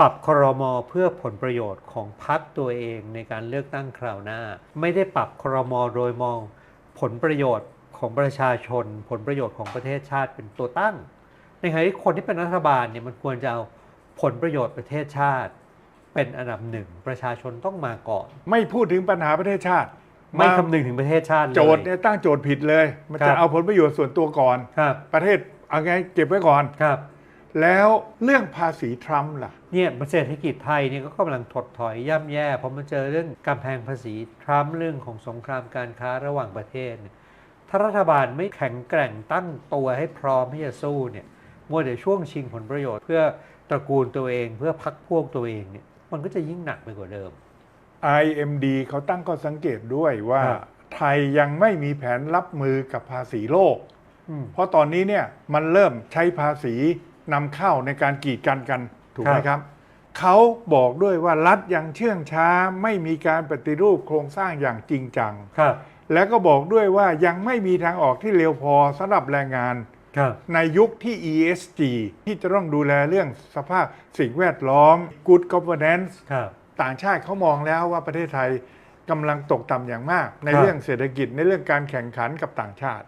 ปรับครมเพื่อผลประโยชน์ของพรรคตัวเองในการเลือกตั้งคราวหน้า ไม่ได้ปรับครมโดยมองผลประโยชน์ของประชาชน ผลประโยชน์ของประเทศชาติเป็นตัวตั้ง ในขณะที่คนที่เป็นรัฐบาลเนี่ยมันควรจะเอาผลประโยชน์ประเทศชาติ เป็นอันดับหนึ่งประชาชนต้องมาก่อน ไม่พูดถึงปัญหาประเทศชาติ ไม่าคำนึงถึงประเทศชาติเลยโจทย์เนี่ยตั้งโจทย์ผิดเลย มันครัจะบเอาผลประโยชน์ส่วนตัวก่อนครับประเทศเอาไงเก็บไว้ก่อนครับ แล้วเรื่องภาษีทรัมป์ล่ะ เนี่ยเศรษฐกิจไทยเนี่ยก็กำลังถดถอยย่ำแย่เพราะมันเจอเรื่องกำแพงภาษีทรัมป์เรื่องของสงครามการค้าระหว่างประเทศเนี่ยถ้ารัฐบาลไม่แข็งแกร่งตั้งตัวให้พร้อมที่จะสู้เนี่ยมัวแต่ช่วงชิงผลประโยชน์เพื่อตระกูลตัวเองเพื่อพักพวกตัวเองเนี่ยมันก็จะยิ่งหนักไปกว่าเดิม IMD เขาตั้งข้อสังเกตด้วยว่าครับ ไทยยังไม่มีแผนรับมือกับภาษีโลก อืมเพราะตอนนี้เนี่ยมันเริ่มใช้ภาษี นำเข้าในการกีดกันกันถูกไหมครับครับ เขาบอกด้วยว่ารัฐยังเชื่องช้าไม่มีการปฏิรูปโครงสร้างอย่างจริงจังครับแล้วก็บอกด้วยว่ายังไม่มีทางออกที่เร็วพอสำหรับแรงงานครับในยุคที่ ESG ที่จะต้องดูแลเรื่องสภาพสิ่งแวดล้อม Good Governance ครับต่างชาติเขามองแล้วว่าประเทศไทยกำลังตกต่ำอย่างมาก ในครับเรื่องเศรษฐกิจในเรื่องการแข่งขันกับต่างชาติ